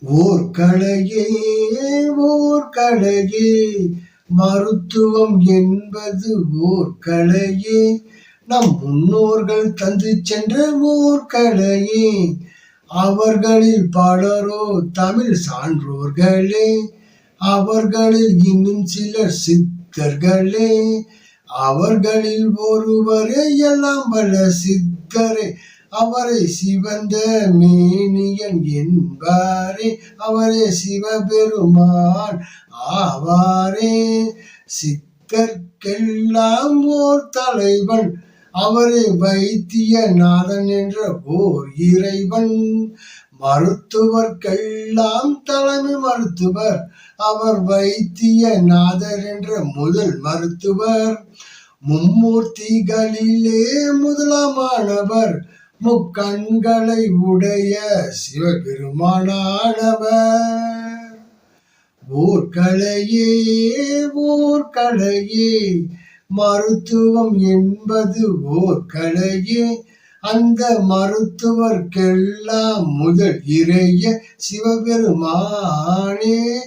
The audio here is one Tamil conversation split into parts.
ஓர் கலையே ஓர் கலையே மருத்துவம் என்பது ஓர் கடையே நம் முன்னோர்கள் தந்து சென்ற ஓர் கடையே அவர்களில் பலரோ தமிழ் சான்றோர்களே. அவர்களில் இன்னும் சிலர் சித்தர்களே. அவர்களில் ஒருவரே எல்லாம் பல சித்தரே. அவரை சிவந்த மேனியன் என்பாரே. அவரே சிவபெருமான் ஆவாரே. சித்தர்க்கெல்லாம் ஓர் தலைவன். அவரே வைத்தியநாதன் என்ற ஓர் இறைவன். மருத்துவர்க்கெல்லாம் தலைமை மருத்துவர். அவர் வைத்தியநாதர் என்ற முதல் மருத்துவர். மும்மூர்த்திகளிலே முதலாமானவர் முக்கண்களை உடைய சிவபெருமானானவர். ஊர்கலையே ஊர்கலையே மருத்துவம் என்பது ஓர்கலையே அந்த மருத்துவர்க்கெல்லாம் முதல் இறைய சிவபெருமானே.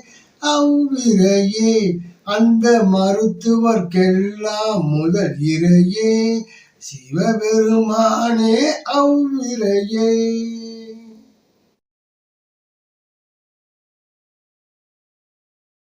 அவ்விரையே அந்த மருத்துவர்க்கெல்லாம் முதல் இறையே. சிவபெருமானே அவ்விரையே